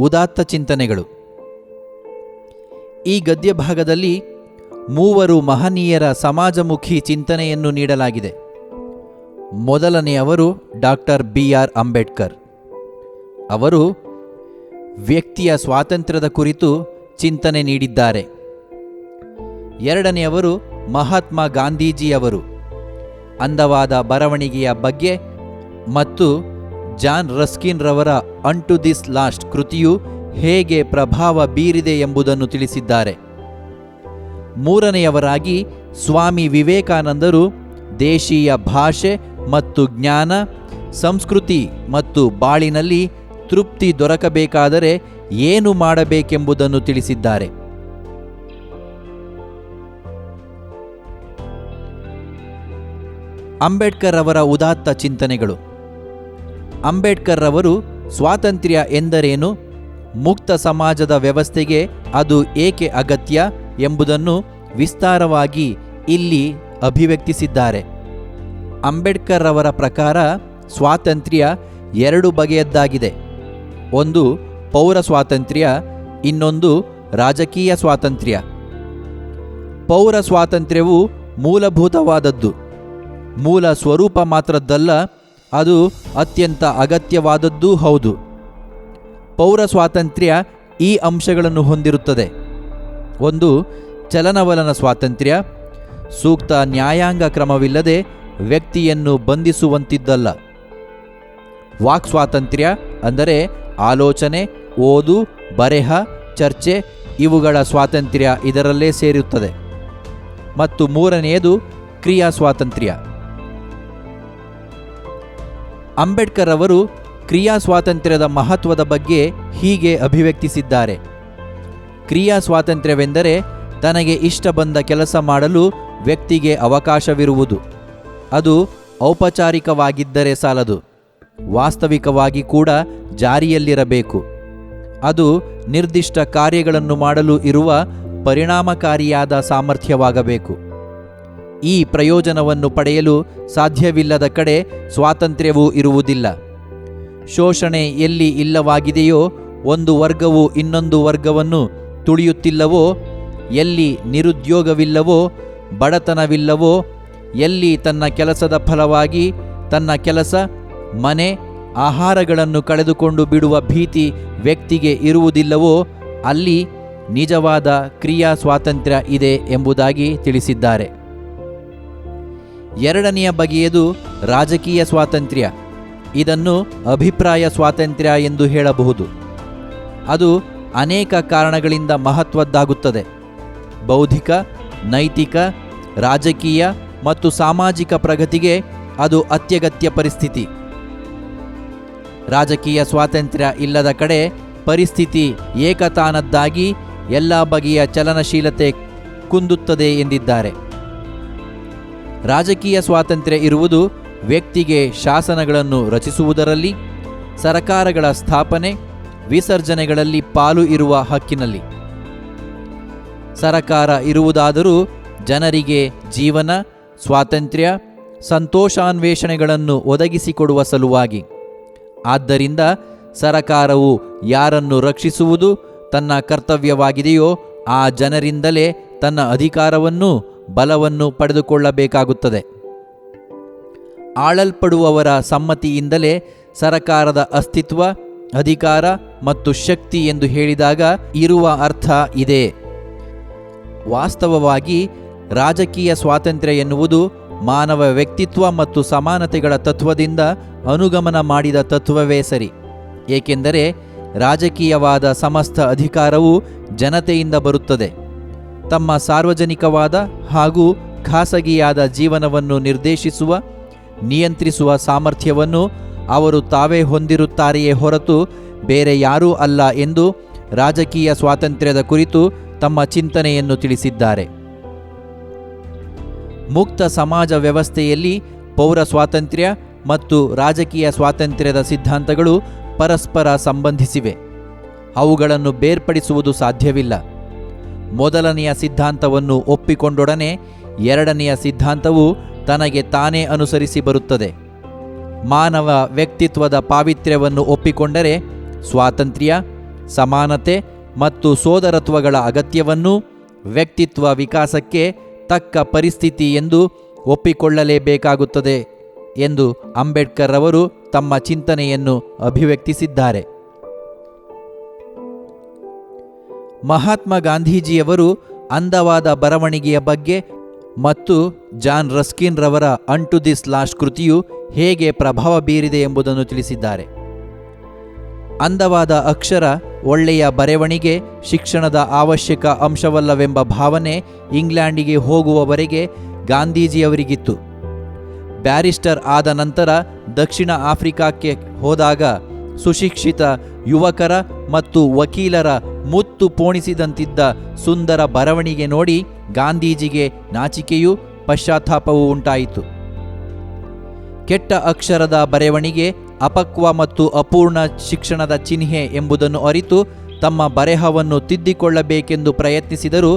ಉದಾತ್ತ ಚಿಂತನೆಗಳು. ಈ ಗದ್ಯ ಭಾಗದಲ್ಲಿ ಮೂವರು ಮಹನೀಯರ ಸಮಾಜಮುಖಿ ಚಿಂತನೆಯನ್ನು ನೀಡಲಾಗಿದೆ. ಮೊದಲನೆಯವರು ಡಾಕ್ಟರ್ ಬಿ ಆರ್ ಅಂಬೇಡ್ಕರ್. ಅವರು ವ್ಯಕ್ತಿಯ ಸ್ವಾತಂತ್ರ್ಯದ ಕುರಿತು ಚಿಂತನೆ ನೀಡಿದ್ದಾರೆ. ಎರಡನೆಯವರು ಮಹಾತ್ಮ ಗಾಂಧೀಜಿಯವರು. ಅಂದವಾದ ಬರವಣಿಗೆಯ ಬಗ್ಗೆ ಮತ್ತು ಜಾನ್ ರಸ್ಕಿನ್ ರವರ ಅನ್ ಟು ದಿಸ್ ಲಾಸ್ಟ್ ಕೃತಿಯು ಹೇಗೆ ಪ್ರಭಾವ ಬೀರಿದೆ ಎಂಬುದನ್ನು ತಿಳಿಸಿದ್ದಾರೆ. ಮೂರನೆಯವರಾಗಿ ಸ್ವಾಮಿ ವಿವೇಕಾನಂದರು ದೇಶೀಯ ಭಾಷೆ ಮತ್ತು ಜ್ಞಾನ, ಸಂಸ್ಕೃತಿ ಮತ್ತು ಬಾಳಿನಲ್ಲಿ ತೃಪ್ತಿ ದೊರಕಬೇಕಾದರೆ ಏನು ಮಾಡಬೇಕೆಂಬುದನ್ನು ತಿಳಿಸಿದ್ದಾರೆ. ಅಂಬೇಡ್ಕರ್ ಅವರ ಉದಾತ್ತ ಚಿಂತನೆಗಳು. ಅಂಬೇಡ್ಕರ್ ರವರು ಸ್ವಾತಂತ್ರ್ಯ ಎಂದರೇನು? ಮುಕ್ತ ಸಮಾಜದ ವ್ಯವಸ್ಥೆಗೆ ಅದು ಏಕೆ ಅಗತ್ಯ ಎಂಬುದನ್ನು ವಿಸ್ತಾರವಾಗಿ ಇಲ್ಲಿ ಅಭಿವ್ಯಕ್ತಿಸಿದ್ದಾರೆ. ಅಂಬೇಡ್ಕರ್ ರವರ ಪ್ರಕಾರ ಸ್ವಾತಂತ್ರ್ಯ ಎರಡು ಬಗೆಯದ್ದಾಗಿದೆ. ಒಂದು ಪೌರ ಸ್ವಾತಂತ್ರ್ಯ, ಇನ್ನೊಂದು ರಾಜಕೀಯ ಸ್ವಾತಂತ್ರ್ಯ. ಪೌರ ಸ್ವಾತಂತ್ರ್ಯವು ಮೂಲಭೂತವಾದದ್ದು. ಮೂಲ ಸ್ವರೂಪ ಮಾತ್ರದ್ದಲ್ಲ ಅದು ಅತ್ಯಂತ ಅಗತ್ಯವಾದದ್ದೂ ಹೌದು. ಪೌರ ಸ್ವಾತಂತ್ರ್ಯ ಈ ಅಂಶಗಳನ್ನು ಹೊಂದಿರುತ್ತದೆ. ಒಂದು, ಚಲನವಲನ ಸ್ವಾತಂತ್ರ್ಯ. ಸೂಕ್ತ ನ್ಯಾಯಾಂಗ ಕ್ರಮವಿಲ್ಲದೆ ವ್ಯಕ್ತಿಯನ್ನು ಬಂಧಿಸುವಂತಿದ್ದಲ್ಲ. ವಾಕ್ ಸ್ವಾತಂತ್ರ್ಯ ಅಂದರೆ ಆಲೋಚನೆ, ಓದು, ಬರೆಹ, ಚರ್ಚೆ ಇವುಗಳ ಸ್ವಾತಂತ್ರ್ಯ ಇದರಲ್ಲೇ ಸೇರುತ್ತದೆ. ಮತ್ತು ಮೂರನೆಯದು ಕ್ರಿಯಾ ಸ್ವಾತಂತ್ರ್ಯ ಅಂಬೇಡ್ಕರ್ ಅವರು ಕ್ರಿಯಾ ಸ್ವಾತಂತ್ರ್ಯದ ಮಹತ್ವದ ಬಗ್ಗೆ ಹೀಗೆ ಅಭಿವ್ಯಕ್ತಿಸಿದ್ದಾರೆ. ಕ್ರಿಯಾ ಸ್ವಾತಂತ್ರ್ಯವೆಂದರೆ ತನಗೆ ಇಷ್ಟ ಬಂದ ಕೆಲಸ ಮಾಡಲು ವ್ಯಕ್ತಿಗೆ ಅವಕಾಶವಿರುವುದು. ಅದು ಔಪಚಾರಿಕವಾಗಿದ್ದರೆ ಸಾಲದು. ವಾಸ್ತವಿಕವಾಗಿ ಕೂಡ ಜಾರಿಯಲ್ಲಿರಬೇಕು. ಅದು ನಿರ್ದಿಷ್ಟ ಕಾರ್ಯಗಳನ್ನು ಮಾಡಲು ಇರುವ ಪರಿಣಾಮಕಾರಿಯಾದ ಸಾಮರ್ಥ್ಯವಾಗಬೇಕು. ಈ ಪ್ರಯೋಜನವನ್ನು ಪಡೆಯಲು ಸಾಧ್ಯವಿಲ್ಲದ ಕಡೆ ಸ್ವಾತಂತ್ರ್ಯವೂ ಇರುವುದಿಲ್ಲ. ಶೋಷಣೆ ಎಲ್ಲಿ ಇಲ್ಲವಾಗಿದೆಯೋ ಒಂದು ವರ್ಗವು ಇನ್ನೊಂದು ವರ್ಗವನ್ನು ತುಳಿಯುತ್ತಿಲ್ಲವೋ, ಎಲ್ಲಿ ನಿರುದ್ಯೋಗವಿಲ್ಲವೋ, ಬಡತನವಿಲ್ಲವೋ, ಎಲ್ಲಿ ತನ್ನ ಕೆಲಸದ ಫಲವಾಗಿ ತನ್ನ ಕೆಲಸ, ಮನೆ, ಆಹಾರಗಳನ್ನು ಕಳೆದುಕೊಂಡು ಬಿಡುವ ಭೀತಿ ವ್ಯಕ್ತಿಗೆ ಇರುವುದಿಲ್ಲವೋ, ಅಲ್ಲಿ ನಿಜವಾದ ಕ್ರಿಯಾ ಸ್ವಾತಂತ್ರ್ಯ ಇದೆ ಎಂಬುದಾಗಿ ತಿಳಿಸಿದ್ದಾರೆ. ಎರಡನೆಯ ಬಗೆಯದು ರಾಜಕೀಯ ಸ್ವಾತಂತ್ರ್ಯ. ಇದನ್ನು ಅಭಿಪ್ರಾಯ ಸ್ವಾತಂತ್ರ್ಯ ಎಂದು ಹೇಳಬಹುದು. ಅದು ಅನೇಕ ಕಾರಣಗಳಿಂದ ಮಹತ್ವದ್ದಾಗುತ್ತದೆ. ಬೌದ್ಧಿಕ, ನೈತಿಕ, ರಾಜಕೀಯ ಮತ್ತು ಸಾಮಾಜಿಕ ಪ್ರಗತಿಗೆ ಅದು ಅತ್ಯಗತ್ಯ ಪರಿಸ್ಥಿತಿ. ರಾಜಕೀಯ ಸ್ವಾತಂತ್ರ್ಯ ಇಲ್ಲದ ಕಡೆ ಪರಿಸ್ಥಿತಿ ಏಕತಾನದ್ದಾಗಿ ಎಲ್ಲ ಬಗೆಯ ಚಲನಶೀಲತೆ ಕುಂದುತ್ತದೆ ಎಂದಿದ್ದಾರೆ. ರಾಜಕೀಯ ಸ್ವಾತಂತ್ರ್ಯ ಇರುವುದು ವ್ಯಕ್ತಿಗೆ ಶಾಸನಗಳನ್ನು ರಚಿಸುವುದರಲ್ಲಿ, ಸರಕಾರಗಳ ಸ್ಥಾಪನೆ, ವಿಸರ್ಜನೆಗಳಲ್ಲಿ ಪಾಲು ಇರುವ ಹಕ್ಕಿನಲ್ಲಿ. ಸರಕಾರ ಇರುವುದಾದರೂ ಜನರಿಗೆ ಜೀವನ, ಸ್ವಾತಂತ್ರ್ಯ, ಸಂತೋಷಾನ್ವೇಷಣೆಗಳನ್ನು ಒದಗಿಸಿಕೊಡುವ ಸಲುವಾಗಿ. ಆದ್ದರಿಂದ ಸರಕಾರವು ಯಾರನ್ನು ರಕ್ಷಿಸುವುದು ತನ್ನ ಕರ್ತವ್ಯವಾಗಿದೆಯೋ ಆ ಜನರಿಂದಲೇ ತನ್ನ ಅಧಿಕಾರವನ್ನು ಬಲವನ್ನು ಪಡೆದುಕೊಳ್ಳಬೇಕಾಗುತ್ತದೆ. ಆಳಲ್ಪಡುವವರ ಸಮ್ಮತಿಯಿಂದಲೇ ಸರಕಾರದ ಅಸ್ತಿತ್ವ, ಅಧಿಕಾರ ಮತ್ತು ಶಕ್ತಿ ಎಂದು ಹೇಳಿದಾಗ ಇರುವ ಅರ್ಥ ಇದೆ. ವಾಸ್ತವವಾಗಿ ರಾಜಕೀಯ ಸ್ವಾತಂತ್ರ್ಯ ಎನ್ನುವುದು ಮಾನವ ವ್ಯಕ್ತಿತ್ವ ಮತ್ತು ಸಮಾನತೆಗಳ ತತ್ವದಿಂದ ಅನುಗಮನ ಮಾಡಿದ ತತ್ವವೇ ಸರಿ. ಏಕೆಂದರೆ ರಾಜಕೀಯವಾದ ಸಮಸ್ತ ಅಧಿಕಾರವು ಜನತೆಯಿಂದ ಬರುತ್ತದೆ. ತಮ್ಮ ಸಾರ್ವಜನಿಕವಾದ ಹಾಗೂ ಖಾಸಗಿಯಾದ ಜೀವನವನ್ನು ನಿರ್ದೇಶಿಸುವ, ನಿಯಂತ್ರಿಸುವ ಸಾಮರ್ಥ್ಯವನ್ನು ಅವರು ತಾವೇ ಹೊಂದಿರುತ್ತಾರೆಯೇ ಹೊರತು ಬೇರೆ ಯಾರೂ ಅಲ್ಲ ಎಂದು ರಾಜಕೀಯ ಸ್ವಾತಂತ್ರ್ಯದ ಕುರಿತು ತಮ್ಮ ಚಿಂತನೆಯನ್ನು ತಿಳಿಸಿದ್ದಾರೆ. ಮುಕ್ತ ಸಮಾಜ ವ್ಯವಸ್ಥೆಯಲ್ಲಿ ಪೌರ ಸ್ವಾತಂತ್ರ್ಯ ಮತ್ತು ರಾಜಕೀಯ ಸ್ವಾತಂತ್ರ್ಯದ ಸಿದ್ಧಾಂತಗಳು ಪರಸ್ಪರ ಸಂಬಂಧಿಸಿವೆ. ಅವುಗಳನ್ನು ಬೇರ್ಪಡಿಸುವುದು ಸಾಧ್ಯವಿಲ್ಲ. ಮೊದಲನೆಯ ಸಿದ್ಧಾಂತವನ್ನು ಒಪ್ಪಿಕೊಂಡೊಡನೆ ಎರಡನೆಯ ಸಿದ್ಧಾಂತವು ತನಗೆ ತಾನೇ ಅನುಸರಿಸಿ ಬರುತ್ತದೆ. ಮಾನವ ವ್ಯಕ್ತಿತ್ವದ ಪಾವಿತ್ರ್ಯವನ್ನು ಒಪ್ಪಿಕೊಂಡರೆ ಸ್ವಾತಂತ್ರ್ಯ, ಸಮಾನತೆ ಮತ್ತು ಸೋದರತ್ವಗಳ ಅಗತ್ಯವನ್ನು ವ್ಯಕ್ತಿತ್ವ ವಿಕಾಸಕ್ಕೆ ತಕ್ಕ ಪರಿಸ್ಥಿತಿ ಎಂದು ಒಪ್ಪಿಕೊಳ್ಳಲೇಬೇಕಾಗುತ್ತದೆ ಎಂದು ಅಂಬೇಡ್ಕರ್ ಅವರು ತಮ್ಮ ಚಿಂತನೆಯನ್ನು ಅಭಿವ್ಯಕ್ತಿಸಿದ್ದಾರೆ. ಮಹಾತ್ಮ ಗಾಂಧೀಜಿಯವರು ಅಂದವಾದ ಬರವಣಿಗೆಯ ಬಗ್ಗೆ ಮತ್ತು ಜಾನ್ ರಸ್ಕಿನ್ ರವರ ಅಂಟು ದಿಸ್ ಲಾಶ್ ಕೃತಿಯು ಹೇಗೆ ಪ್ರಭಾವ ಬೀರಿದೆ ಎಂಬುದನ್ನು ತಿಳಿಸಿದ್ದಾರೆ. ಅಂದವಾದ ಅಕ್ಷರ ಒಳ್ಳೆಯ ಬರೆವಣಿಗೆ, ಶಿಕ್ಷಣದ ಅವಶ್ಯಕ ಅಂಶವಲ್ಲವೆಂಬ ಭಾವನೆ ಇಂಗ್ಲೆಂಡಿಗೆ ಹೋಗುವವರೆಗೆ ಗಾಂಧೀಜಿಯವರಿಗಿತ್ತು. ಬ್ಯಾರಿಸ್ಟರ್ ಆದ ನಂತರ ದಕ್ಷಿಣ ಆಫ್ರಿಕಾಕ್ಕೆ ಹೋದಾಗ ಸುಶಿಕ್ಷಿತ ಯುವಕರ ಮತ್ತು ವಕೀಲರ ಮುತ್ತು ಪೋಣಿಸಿದಂತಿದ್ದ ಸುಂದರ ಬರವಣಿಗೆ ನೋಡಿ ಗಾಂಧೀಜಿಗೆ ನಾಚಿಕೆಯೂ ಪಶ್ಚಾತ್ತಾಪವೂ ಉಂಟಾಯಿತು. ಕೆಟ್ಟ ಅಕ್ಷರದ ಬರೆವಣಿಗೆ ಅಪಕ್ವ ಮತ್ತು ಅಪೂರ್ಣ ಶಿಕ್ಷಣದ ಚಿಹ್ನೆ ಎಂಬುದನ್ನು ಅರಿತು ತಮ್ಮ ಬರೆಹವನ್ನು ತಿದ್ದಿಕೊಳ್ಳಬೇಕೆಂದು ಪ್ರಯತ್ನಿಸಿದರೂ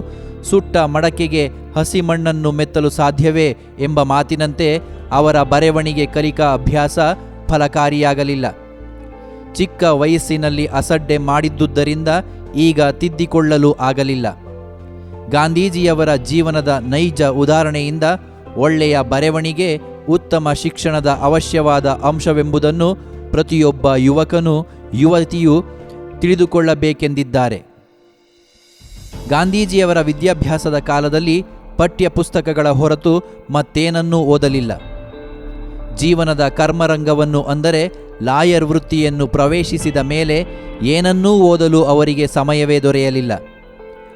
ಸುಟ್ಟ ಮಡಕೆಗೆ ಹಸಿ ಮಣ್ಣನ್ನು ಮೆತ್ತಲು ಸಾಧ್ಯವೇ ಎಂಬ ಮಾತಿನಂತೆ ಅವರ ಬರೆವಣಿಗೆ ಕಲಿಕಾ ಅಭ್ಯಾಸ ಫಲಕಾರಿಯಾಗಲಿಲ್ಲ. ಚಿಕ್ಕ ವಯಸ್ಸಿನಲ್ಲಿ ಅಸಡ್ಡೆ ಮಾಡಿದ್ದುದರಿಂದ ಈಗ ತಿದ್ದಿಕೊಳ್ಳಲು ಆಗಲಿಲ್ಲ. ಗಾಂಧೀಜಿಯವರ ಜೀವನದ ನೈಜ ಉದಾಹರಣೆಯಿಂದ ಒಳ್ಳೆಯ ಬರೆವಣಿಗೆ, ಉತ್ತಮ ಶಿಕ್ಷಣದ ಅವಶ್ಯವಾದ ಅಂಶವೆಂಬುದನ್ನು ಪ್ರತಿಯೊಬ್ಬ ಯುವಕನು, ಯುವತಿಯು ತಿಳಿದುಕೊಳ್ಳಬೇಕೆಂದಿದ್ದಾರೆ. ಗಾಂಧೀಜಿಯವರ ವಿದ್ಯಾಭ್ಯಾಸದ ಕಾಲದಲ್ಲಿ ಪಠ್ಯಪುಸ್ತಕಗಳ ಹೊರತು ಮತ್ತೇನನ್ನೂ ಓದಲಿಲ್ಲ. ಜೀವನದ ಕರ್ಮರಂಗವನ್ನು ಅಂದರೆ ಲಾಯರ್ ವೃತ್ತಿಯನ್ನು ಪ್ರವೇಶಿಸಿದ ಮೇಲೆ ಏನನ್ನೂ ಓದಲು ಅವರಿಗೆ ಸಮಯವೇ ದೊರೆಯಲಿಲ್ಲ.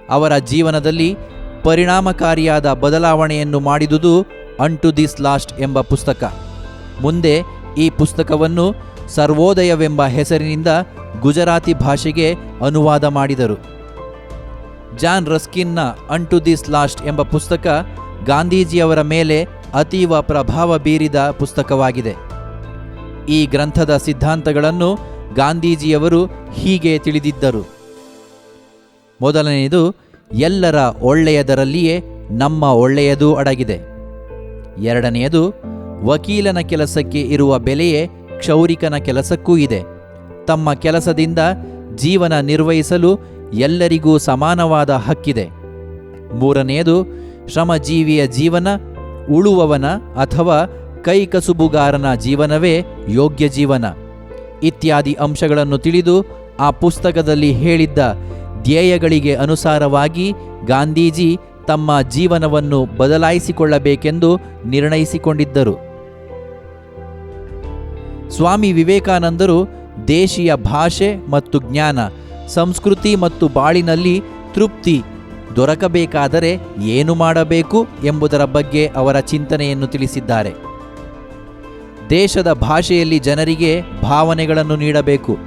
ಅವರ ಜೀವನದಲ್ಲಿ ಪರಿಣಾಮಕಾರಿಯಾದ ಬದಲಾವಣೆಯನ್ನು ಮಾಡಿದುದು ಅನ್ ಟು ದಿಸ್ ಲಾಸ್ಟ್ ಎಂಬ ಪುಸ್ತಕ. ಮುಂದೆ ಈ ಪುಸ್ತಕವನ್ನು ಸರ್ವೋದಯವೆಂಬ ಹೆಸರಿನಿಂದ ಗುಜರಾತಿ ಭಾಷೆಗೆ ಅನುವಾದ ಮಾಡಿದರು. ಜಾನ್ ರಸ್ಕಿನ್ನ ಅನ್ ಟು ದಿಸ್ ಲಾಸ್ಟ್ ಎಂಬ ಪುಸ್ತಕ ಗಾಂಧೀಜಿಯವರ ಮೇಲೆ ಅತೀವ ಪ್ರಭಾವ ಬೀರಿದ ಪುಸ್ತಕವಾಗಿದೆ. ಈ ಗ್ರಂಥದ ಸಿದ್ಧಾಂತಗಳನ್ನು ಗಾಂಧೀಜಿಯವರು ಹೀಗೆ ತಿಳಿದಿದ್ದರು. ಮೊದಲನೆಯದು, ಎಲ್ಲರ ಒಳ್ಳೆಯದರಲ್ಲಿಯೇ ನಮ್ಮ ಒಳ್ಳೆಯದೂ ಅಡಗಿದೆ. ಎರಡನೆಯದು, ವಕೀಲನ ಕೆಲಸಕ್ಕೆ ಇರುವ ಬೆಲೆಯೇ ಕ್ಷೌರಿಕನ ಕೆಲಸಕ್ಕೂ ಇದೆ. ತಮ್ಮ ಕೆಲಸದಿಂದ ಜೀವನ ನಿರ್ವಹಿಸಲು ಎಲ್ಲರಿಗೂ ಸಮಾನವಾದ ಹಕ್ಕಿದೆ. ಮೂರನೆಯದು, ಶ್ರಮಜೀವಿಯ ಜೀವನ ಉಳುವವನ ಅಥವಾ ಕೈಕಸುಬುಗಾರನ ಜೀವನವೇ ಯೋಗ್ಯ ಜೀವನ. ಇತ್ಯಾದಿ ಅಂಶಗಳನ್ನು ತಿಳಿದು ಆ ಪುಸ್ತಕದಲ್ಲಿ ಹೇಳಿದ್ದ ಧ್ಯೇಯಗಳಿಗೆ ಅನುಸಾರವಾಗಿ ಗಾಂಧೀಜಿ ತಮ್ಮ ಜೀವನವನ್ನು ಬದಲಾಯಿಸಿಕೊಳ್ಳಬೇಕೆಂದು ನಿರ್ಣಯಿಸಿಕೊಂಡಿದ್ದರು. ಸ್ವಾಮಿ ವಿವೇಕಾನಂದರು ದೇಶೀಯ ಭಾಷೆ ಮತ್ತು ಜ್ಞಾನ, ಸಂಸ್ಕೃತಿ ಮತ್ತು ಬಾಳಿನಲ್ಲಿ ತೃಪ್ತಿ ದೊರಕಬೇಕಾದರೆ ಏನು ಮಾಡಬೇಕು ಎಂಬುದರ ಬಗ್ಗೆ ಅವರ ಚಿಂತನೆಯನ್ನು ತಿಳಿಸಿದ್ದಾರೆ. ದೇಶದ ಭಾಷೆಯಲ್ಲಿ ಜನರಿಗೆ ಭಾವನೆಗಳನ್ನು ನೀಡಬೇಕು.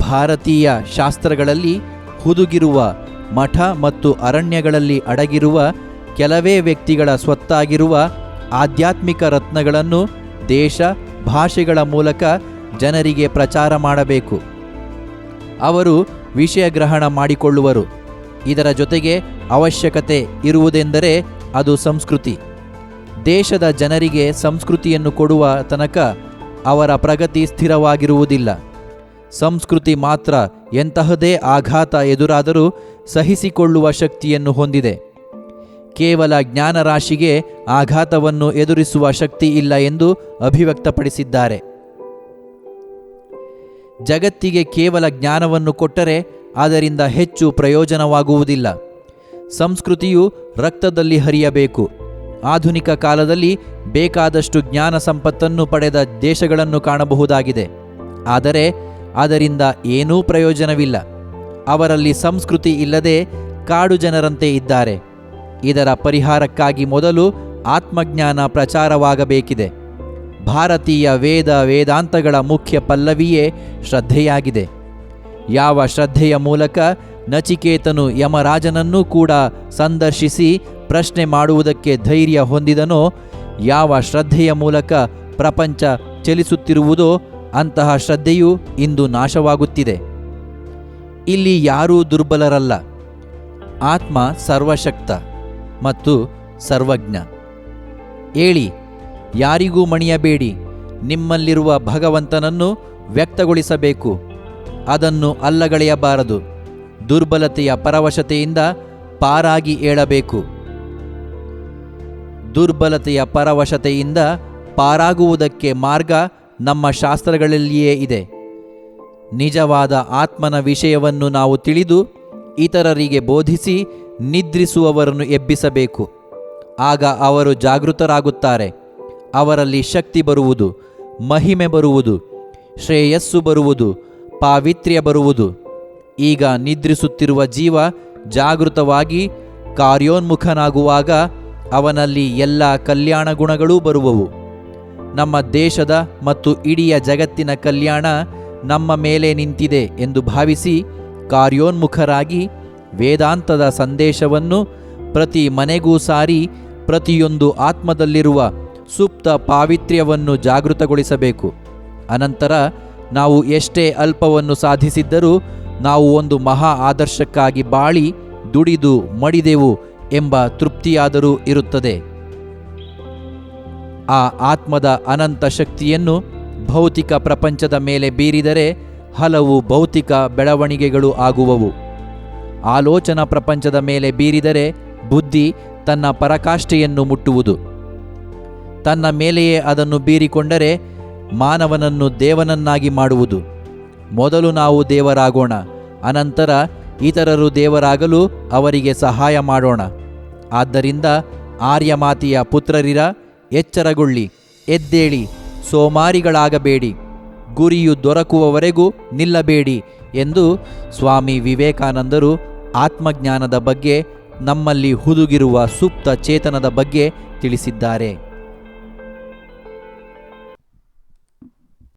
ಭಾರತೀಯ ಶಾಸ್ತ್ರಗಳಲ್ಲಿ ಹುದುಗಿರುವ ಮಠ ಮತ್ತು ಅರಣ್ಯಗಳಲ್ಲಿ ಅಡಗಿರುವ ಕೆಲವೇ ವ್ಯಕ್ತಿಗಳ ಸ್ವತ್ತಾಗಿರುವ ಆಧ್ಯಾತ್ಮಿಕ ರತ್ನಗಳನ್ನು ದೇಶ, ಭಾಷೆಗಳ ಮೂಲಕ ಜನರಿಗೆ ಪ್ರಚಾರ ಮಾಡಬೇಕು. ಅವರು ವಿಷಯ ಗ್ರಹಣ ಮಾಡಿಕೊಳ್ಳುವರು. ಇದರ ಜೊತೆಗೆ ಅವಶ್ಯಕತೆ ಇರುವುದೆಂದರೆ ಅದು ಸಂಸ್ಕೃತಿ. ದೇಶದ ಜನರಿಗೆ ಸಂಸ್ಕೃತಿಯನ್ನು ಕೊಡುವ ತನಕ ಅವರ ಪ್ರಗತಿ ಸ್ಥಿರವಾಗಿರುವುದಿಲ್ಲ. ಸಂಸ್ಕೃತಿ ಮಾತ್ರ ಎಂತಹದೇ ಆಘಾತ ಎದುರಾದರೂ ಸಹಿಸಿಕೊಳ್ಳುವ ಶಕ್ತಿಯನ್ನು ಹೊಂದಿದೆ. ಕೇವಲ ಜ್ಞಾನರಾಶಿಗೆ ಆಘಾತವನ್ನು ಎದುರಿಸುವ ಶಕ್ತಿ ಇಲ್ಲ ಎಂದು ಅಭಿವ್ಯಕ್ತಪಡಿಸಿದ್ದಾರೆ. ಜಗತ್ತಿಗೆ ಕೇವಲ ಜ್ಞಾನವನ್ನು ಕೊಟ್ಟರೆ ಅದರಿಂದ ಹೆಚ್ಚು ಪ್ರಯೋಜನವಾಗುವುದಿಲ್ಲ. ಸಂಸ್ಕೃತಿಯು ರಕ್ತದಲ್ಲಿ ಹರಿಯಬೇಕು. ಆಧುನಿಕ ಕಾಲದಲ್ಲಿ ಬೇಕಾದಷ್ಟು ಜ್ಞಾನ ಸಂಪತ್ತನ್ನು ಪಡೆದ ದೇಶಗಳನ್ನು ಕಾಣಬಹುದಾಗಿದೆ. ಆದರೆ ಅದರಿಂದ ಏನೂ ಪ್ರಯೋಜನವಿಲ್ಲ. ಅವರಲ್ಲಿ ಸಂಸ್ಕೃತಿ ಇಲ್ಲದೆ ಕಾಡು ಜನರಂತೆ ಇದ್ದಾರೆ. ಇದರ ಪರಿಹಾರಕ್ಕಾಗಿ ಮೊದಲು ಆತ್ಮಜ್ಞಾನ ಪ್ರಚಾರವಾಗಬೇಕಿದೆ. ಭಾರತೀಯ ವೇದ ವೇದಾಂತಗಳ ಮುಖ್ಯ ಪಲ್ಲವಿಯೇ ಶ್ರದ್ಧೆಯಾಗಿದೆ. ಯಾವ ಶ್ರದ್ಧೆಯ ಮೂಲಕ ನಚಿಕೇತನು ಯಮರಾಜನನ್ನೂ ಕೂಡ ಸಂದರ್ಶಿಸಿ ಪ್ರಶ್ನೆ ಮಾಡುವುದಕ್ಕೆ ಧೈರ್ಯ ಹೊಂದಿದನೋ ಯಾವ ಶ್ರದ್ಧೆಯ ಮೂಲಕ ಪ್ರಪಂಚ ಚಲಿಸುತ್ತಿರುವುದೋ ಅಂತಹ ಶ್ರದ್ಧೆಯು ಇಂದು ನಾಶವಾಗುತ್ತಿದೆ. ಇಲ್ಲಿ ಯಾರೂ ದುರ್ಬಲರಲ್ಲ. ಆತ್ಮ ಸರ್ವಶಕ್ತ ಮತ್ತು ಸರ್ವಜ್ಞ. ಹೇಳಿ ಯಾರಿಗೂ ಮಣಿಯಬೇಡಿ. ನಿಮ್ಮಲ್ಲಿರುವ ಭಗವಂತನನ್ನು ವ್ಯಕ್ತಗೊಳಿಸಬೇಕು. ಅದನ್ನು ಅಲ್ಲಗಳೆಯಬಾರದು. ದುರ್ಬಲತೆಯ ಪರವಶತೆಯಿಂದ ಪಾರಾಗಿ ಏಳಬೇಕು. ದುರ್ಬಲತೆಯ ಪರವಶತೆಯಿಂದ ಪಾರಾಗುವುದಕ್ಕೆ ಮಾರ್ಗ ನಮ್ಮ ಶಾಸ್ತ್ರಗಳಲ್ಲಿಯೇ ಇದೆ. ನಿಜವಾದ ಆತ್ಮನ ವಿಷಯವನ್ನು ನಾವು ತಿಳಿದು ಇತರರಿಗೆ ಬೋಧಿಸಿ ನಿದ್ರಿಸುವವರನ್ನು ಎಬ್ಬಿಸಬೇಕು. ಆಗ ಅವರು ಜಾಗೃತರಾಗುತ್ತಾರೆ. ಅವರಲ್ಲಿ ಶಕ್ತಿ ಬರುವುದು, ಮಹಿಮೆ ಬರುವುದು, ಶ್ರೇಯಸ್ಸು ಬರುವುದು, ಪಾವಿತ್ರ್ಯ ಬರುವುದು. ಈಗ ನಿದ್ರಿಸುತ್ತಿರುವ ಜೀವ ಜಾಗೃತವಾಗಿ ಕಾರ್ಯೋನ್ಮುಖನಾಗುವಾಗ ಅವನಲ್ಲಿ ಎಲ್ಲ ಕಲ್ಯಾಣ ಗುಣಗಳೂ ಬರುವವು. ನಮ್ಮ ದೇಶದ ಮತ್ತು ಇಡೀ ಜಗತ್ತಿನ ಕಲ್ಯಾಣ ನಮ್ಮ ಮೇಲೆ ನಿಂತಿದೆ ಎಂದು ಭಾವಿಸಿ ಕಾರ್ಯೋನ್ಮುಖರಾಗಿ ವೇದಾಂತದ ಸಂದೇಶವನ್ನು ಪ್ರತಿ ಮನೆಗೂ ಸಾರಿ ಪ್ರತಿಯೊಂದು ಆತ್ಮದಲ್ಲಿರುವ ಸುಪ್ತ ಪಾವಿತ್ರ್ಯವನ್ನು ಜಾಗೃತಗೊಳಿಸಬೇಕು. ಅನಂತರ ನಾವು ಎಷ್ಟೇ ಅಲ್ಪವನ್ನು ಸಾಧಿಸಿದ್ದರೂ ನಾವು ಒಂದು ಮಹಾ ಆದರ್ಶಕ್ಕಾಗಿ ಬಾಳಿ ದುಡಿದು ಮಡಿದೆವು ಎಂಬ ತೃಪ್ತಿಯಾದರೂ ಇರುತ್ತದೆ. ಆ ಆತ್ಮದ ಅನಂತ ಶಕ್ತಿಯನ್ನು ಭೌತಿಕ ಪ್ರಪಂಚದ ಮೇಲೆ ಬೀರಿದರೆ ಹಲವು ಭೌತಿಕ ಬೆಳವಣಿಗೆಗಳು ಆಗುವವು. ಆಲೋಚನಾ ಪ್ರಪಂಚದ ಮೇಲೆ ಬೀರಿದರೆ ಬುದ್ಧಿ ತನ್ನ ಪರಕಾಷ್ಠೆಯನ್ನು ಮುಟ್ಟುವುದು. ತನ್ನ ಮೇಲೆಯೇ ಅದನ್ನು ಬೀರಿಕೊಂಡರೆ ಮಾನವನನ್ನು ದೇವನನ್ನಾಗಿ ಮಾಡುವುದು. ಮೊದಲು ನಾವು ದೇವರಾಗೋಣ, ಅನಂತರ ಇತರರು ದೇವರಾಗಲು ಅವರಿಗೆ ಸಹಾಯ ಮಾಡೋಣ. ಆದ್ದರಿಂದ ಆರ್ಯಮಾತೆಯ ಪುತ್ರರಿರ ಎಚ್ಚರಗೊಳ್ಳಿ, ಎದ್ದೇಳಿ, ಸೋಮಾರಿಗಳಾಗಬೇಡಿ, ಗುರಿಯು ದೊರಕುವವರೆಗೂ ನಿಲ್ಲಬೇಡಿ ಎಂದು ಸ್ವಾಮಿ ವಿವೇಕಾನಂದರು ಆತ್ಮಜ್ಞಾನದ ಬಗ್ಗೆ ನಮ್ಮಲ್ಲಿ ಹುದುಗಿರುವ ಸುಪ್ತ ಚೇತನದ ಬಗ್ಗೆ ತಿಳಿಸಿದ್ದಾರೆ.